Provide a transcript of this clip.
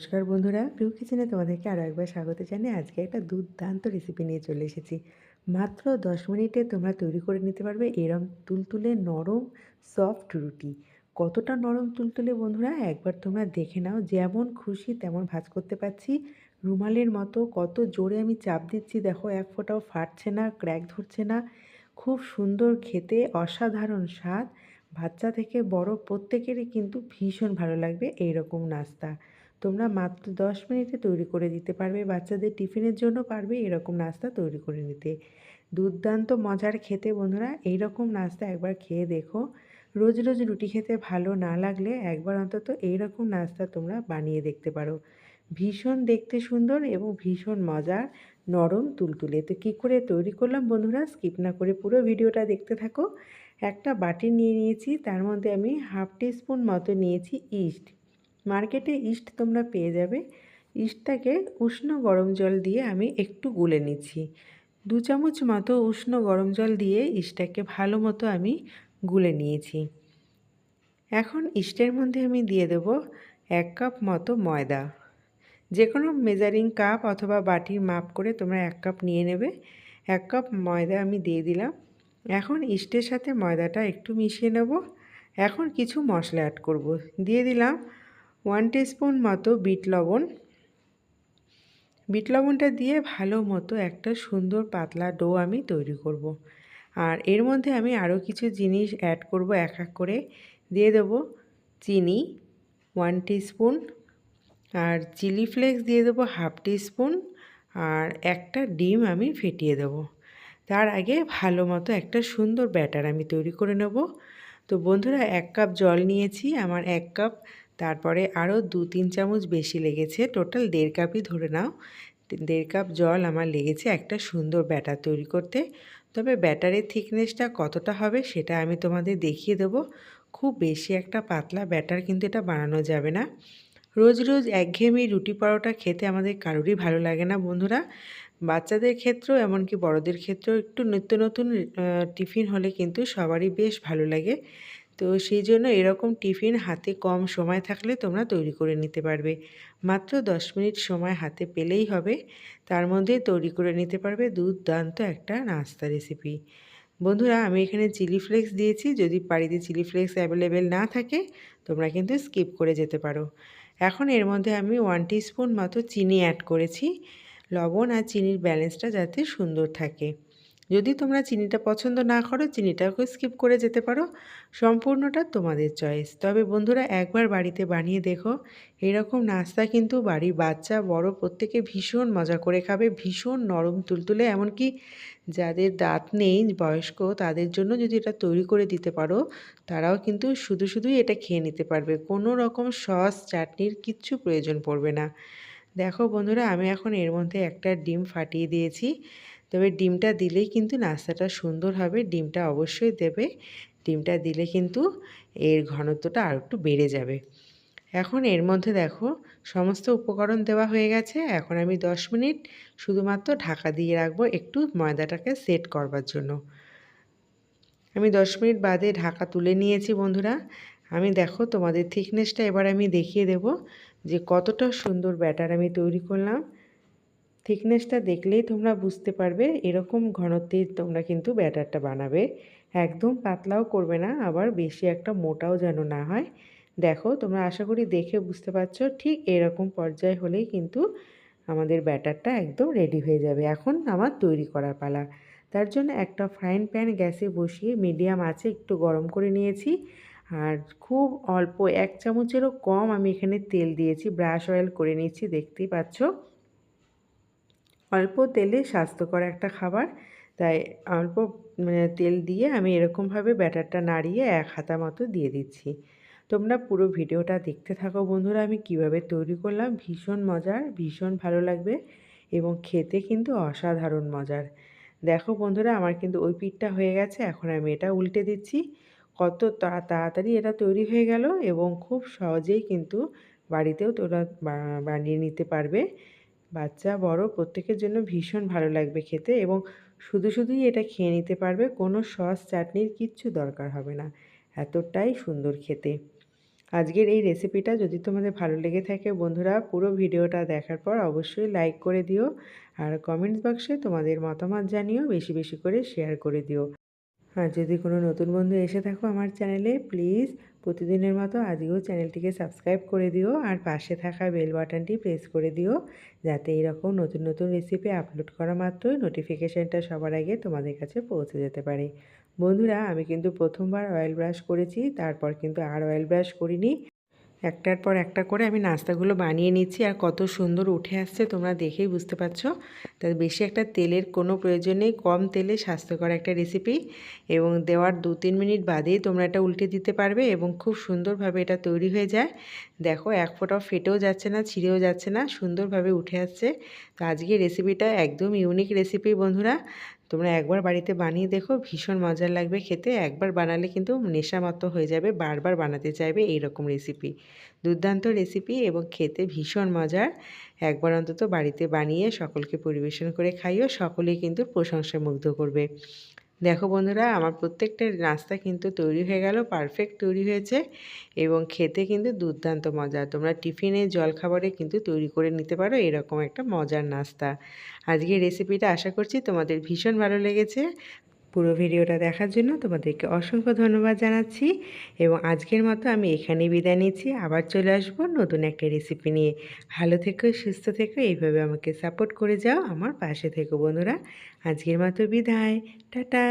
নমস্কার বন্ধুরা প্রিয় কিচেনে তোমাদেরকে আরও একবার স্বাগত জানিয়ে আজকে একটা দুর্দান্ত রেসিপি নিয়ে চলে এসেছি। মাত্র দশ মিনিটে তোমরা তৈরি করে নিতে পারবে এরম তুলতুলে নরম সফট রুটি। কতটা নরম তুলতুলে বন্ধুরা, একবার তোমরা দেখে নাও, যেমন খুশি তেমন ভাজ করতে পারছি। রুমালের মতো কত জোরে আমি চাপ দিচ্ছি, দেখো এক ফোঁটাও ফাটছে না ক্র্যাক ধরছে না। খুব সুন্দর খেতে, অসাধারণ স্বাদ। বাচ্চা থেকে বড় প্রত্যেকেরই কিন্তু ভীষণ ভালো লাগবে এই রকম নাস্তা। তোমরা মাত্র দশ মিনিটে তৈরি করে দিতে পারবে, বাচ্চাদের টিফিনের জন্য পারবে এরকম নাস্তা তৈরি করে নিতে। দুর্দান্ত মজার খেতে বন্ধুরা এই রকম নাস্তা একবার খেয়ে দেখো। রোজ রোজ রুটি খেতে ভালো না লাগলে একবার অন্তত এইরকম নাস্তা তোমরা বানিয়ে দেখতে পারো। ভীষণ দেখতে সুন্দর এবং ভীষণ মজার নরম তুলতুলে। তো কী করে তৈরি করলাম বন্ধুরা, স্কিপ না করে পুরো ভিডিওটা দেখতে থাকো। একটা বাটি নিয়ে নিয়েছি, তার মধ্যে আমি হাফ টিস্পুন মতো নিয়েছি ইস্ট। মার্কেটে ইস্ট তোমরা পেয়ে যাবে। ইস্টটাকে উষ্ণ গরম জল দিয়ে আমি একটু গুলে নিচ্ছি। দু চামচ মতো উষ্ণ গরম জল দিয়ে ইস্টটাকে ভালো মতো আমি গুলে নিয়েছি। এখন ইস্টের মধ্যে আমি দিয়ে দেব এক কাপ মতো ময়দা। যে কোনো মেজারিং কাপ অথবা বাটির মাপ করে তোমরা এক কাপ নিয়ে নেবে। এক কাপ ময়দা আমি দিয়ে দিলাম। এখন ইস্টের সাথে ময়দাটা একটু মিশিয়ে নেব। এখন কিছু মশলা অ্যাড করব। দিয়ে দিলাম ওয়ান স্পুন মতো বিট লবণ। বিট লবণটা দিয়ে ভালো মতো একটা সুন্দর পাতলা ডো আমি তৈরি করব। আর এর মধ্যে আমি আরও কিছু জিনিস অ্যাড করব, এক এক করে। দিয়ে দেবো চিনি ওয়ান স্পুন আর চিলি ফ্লেক্স দিয়ে দেবো হাফ স্পুন আর একটা ডিম আমি ফেটিয়ে দেবো। তার আগে ভালো মতো একটা সুন্দর ব্যাটার আমি তৈরি করে নেব। তো বন্ধুরা, এক কাপ জল নিয়েছি, আমার এক কাপ তারপরে আরও দু তিন চামচ বেশি লেগেছে, টোটাল দেড় কাপই ধরে নাও। দেড় কাপ জল আমার লেগেছে একটা সুন্দর ব্যাটার তৈরি করতে। তবে ব্যাটারের থিকনেসটা কতটা হবে সেটা আমি তোমাদের দেখিয়ে দেবো। খুব বেশি একটা পাতলা ব্যাটার কিন্তু এটা বানানো যাবে না। রোজ রোজ একঘেয়েমি রুটি পরোটা খেতে আমাদের কারোরই ভালো লাগে না বন্ধুরা। বাচ্চাদের ক্ষেত্রেও এমনকি বড়দের ক্ষেত্রেও একটু নিত্য নতুন টিফিন হলে কিন্তু সবারই বেশ ভালো লাগে। তো সেই জন্য এরকম টিফিন হাতে কম সময় থাকলে তোমরা তৈরি করে নিতে পারবে। মাত্র দশ মিনিট সময় হাতে পেলেই হবে। তার মধ্যে তৈরি করে নিতে পারবে দুর্দান্ত একটা নাস্তা রেসিপি বন্ধুরা, আমি এখানে চিলি ফ্লেক্স দিয়েছি। যদি বাড়িতে চিলি ফ্লেক্স অ্যাভেলেবেল না থাকে, তোমরা কিন্তু স্কিপ করে যেতে পারো। এখন এর মধ্যে আমি ওয়ান স্পুন মতো চিনি অ্যাড করেছি। লবণ আর চিনির ব্যালেন্সটা যাতে সুন্দর থাকে। যদি তোমরা চিনিটা পছন্দ না করো চিনিটাকে স্কিপ করে যেতে পারো। সম্পূর্ণটা তোমাদের চয়েস তবে বন্ধুরা, একবার বাড়িতে বানিয়ে দেখো। এরকম নাস্তা কিন্তু বাড়ির বাচ্চা, বড় প্রত্যেকে ভীষণ মজা করে খাবে, ভীষণ নরম তুলতুলে। এমনকি যাদের দাঁত নেই, বয়স্ক, তাদের জন্য যদি এটা তৈরি করে দিতে পারো, তারাও কিন্তু শুধু শুধুই এটা খেয়ে নিতে পারবে। কোনো রকম সস, চাটনির কিচ্ছু প্রয়োজন পড়বে না। দেখো বন্ধুরা, আমি এখন এর মধ্যে একটা ডিম ফাটিয়ে দিয়েছি। তবে ডিমটা দিলেই কিন্তু নাস্তাটা সুন্দর হবে, ডিমটা অবশ্যই দেবে। ডিমটা দিলে কিন্তু এর ঘনত্বটা আর একটু বেড়ে যাবে। এখন এর মধ্যে দেখো, সমস্ত উপকরণ দেওয়া হয়ে গেছে। এখন আমি 10 মিনিট শুধুমাত্র ঢাকা দিয়ে রাখব একটু ময়দাটাকে সেট করবার জন্য। আমি 10 মিনিট বাদে ঢাকা তুলে নিয়েছি বন্ধুরা। আমি দেখো তোমাদের থিকনেসটা এবার আমি দেখিয়ে দেব। যে কতটা সুন্দর ব্যাটার আমি তৈরি করলাম। থিকনেসটা দেখলেই তোমরা বুঝতে পারবে, এরকম ঘনত্বের তোমরা কিন্তু ব্যাটারটা বানাবে। একদম পাতলাও করবে না, আবার বেশি একটা মোটাও যেন না হয়। দেখো, তোমরা আশা করি দেখে বুঝতে পারছ, ঠিক এরকম পর্যায়ে হলেই কিন্তু আমাদের ব্যাটারটা একদম রেডি হয়ে যাবে। এখন আমার তৈরি করা পালা। তার জন্য একটা ফ্রাইং প্যান গ্যাসে বসিয়ে মিডিয়াম আছে একটু গরম করে নিয়েছি। আর খুব অল্প, এক চামচেরও কম আমি এখানে তেল দিয়েছি, ব্রাশ অয়েল করে নিচ্ছি দেখতেই পাচ্ছ। অল্প তেলে স্বাস্থ্যকর একটা খাবার, তাই অল্প মানে তেল দিয়ে আমি এরকমভাবে ব্যাটারটা নাড়িয়ে এক হাতা মতো দিয়ে দিচ্ছি। তোমরা পুরো ভিডিওটা দেখতে থাকো বন্ধুরা, আমি কীভাবে তৈরি করলাম, ভীষণ মজার, ভীষণ ভালো লাগবে এবং খেতে কিন্তু অসাধারণ মজার। দেখো বন্ধুরা, আমার কিন্তু ওই পিঠটা হয়ে গেছে, এখন আমি এটা উল্টে দিচ্ছি। কত তাড়াতাড়ি এটা তৈরি হয়ে গেল এবং খুব সহজেই কিন্তু বাড়িতেও তোরা বানিয়ে নিতে পারবে। বাচ্চা, বড় প্রত্যেকের জন্য ভীষণ ভালো লাগবে খেতে এবং শুধু শুধুই এটা খেয়ে নিতে পারবে, কোনো সস, চাটনির কিচ্ছু দরকার হবে না। এতটাই সুন্দর খেতে। আজকের এই রেসিপিটা যদি তোমাদের ভালো লেগে থাকে বন্ধুরা, পুরো ভিডিওটা দেখার পর অবশ্যই লাইক করে দিও আর কমেন্টস বক্সে তোমাদের মতামত জানিও, বেশি বেশি করে শেয়ার করে দিও। আর যদি কোনো নতুন বন্ধু এসে থাকো আমার চ্যানেলে, প্লিজ প্রতিদিনের মতো আজকেও চ্যানেলটিকে সাবস্ক্রাইব করে দিও আর পাশে থাকা বেল বাটনটি প্রেস করে দিও যাতে এরকম নতুন নতুন রেসিপি আপলোড করা মাত্রই নোটিফিকেশানটা সবার আগে তোমাদের কাছে পৌঁছে যেতে পারে। বন্ধুরা, আমি কিন্তু প্রথমবার অয়েল ব্রাশ করেছি, তারপর কিন্তু আর অয়েল ব্রাশ করিনি। একটার পর একটা করে আমি নাস্তাগুলো বানিয়ে নিচ্ছি আর কত সুন্দর উঠে আসছে, তোমরা দেখেই বুঝতে পারছ। তাই বেশি একটা তেলের কোনো প্রয়োজন নেই, কম তেলে স্বাস্থ্যকর একটা রেসিপি এবং দেওয়ার দু তিন মিনিট বাদেই তোমরা এটা উল্টে দিতে পারবে এবং খুব সুন্দরভাবে এটা তৈরি হয়ে যায়। দেখো, এক ফোঁটাও ফেটেও যাচ্ছে না, ছিঁড়েও যাচ্ছে না, সুন্দরভাবে উঠে আসছে। তো আজকে রেসিপিটা একদম ইউনিক রেসিপি বন্ধুরা। তোমরা একবার বাড়িতে বানিয়ে দেখো, ভীষণ মজার লাগবে খেতে। একবার বানালে কিন্তু নেশা মতো হয়ে যাবে, বারবার বানাতে চাইবে এই রকম রেসিপি দুর্দান্ত রেসিপি এবং খেতে ভীষণ মজার। একবার অন্তত বাড়িতে বানিয়ে সকলকে পরিবেশন করে খাইও, সকলেই কিন্তু প্রশংসা মুগ্ধ করবে। দেখো বন্ধুরা, আমার প্রত্যেকটা নাস্তা কিন্তু তৈরি হয়ে গেল পারফেক্ট তৈরি হয়েছে এবং খেতে কিন্তু দুর্দান্ত মজা। তোমরা টিফিনে জলখাবারে কিন্তু তৈরি করে নিতে পারো, এরকম একটা মজার নাস্তা। আজকে রেসিপিটা আশা করছি তোমাদের ভীষণ ভালো লেগেছে। পুরো ভিডিওটা দেখার জন্য তোমাদেরকে অসংখ্য ধন্যবাদ জানাচ্ছি এবং আজকের মতো আমি এখানেই বিদায় নিচ্ছি। আবার চলে আসব নতুন একটা রেসিপি নিয়ে। ভালো থেকো, সুস্থ থেকো, এইভাবে আমাকে সাপোর্ট করে যাও আমার পাশে থেকো বন্ধুরা। আজকের মতো বিদায়। টাটা।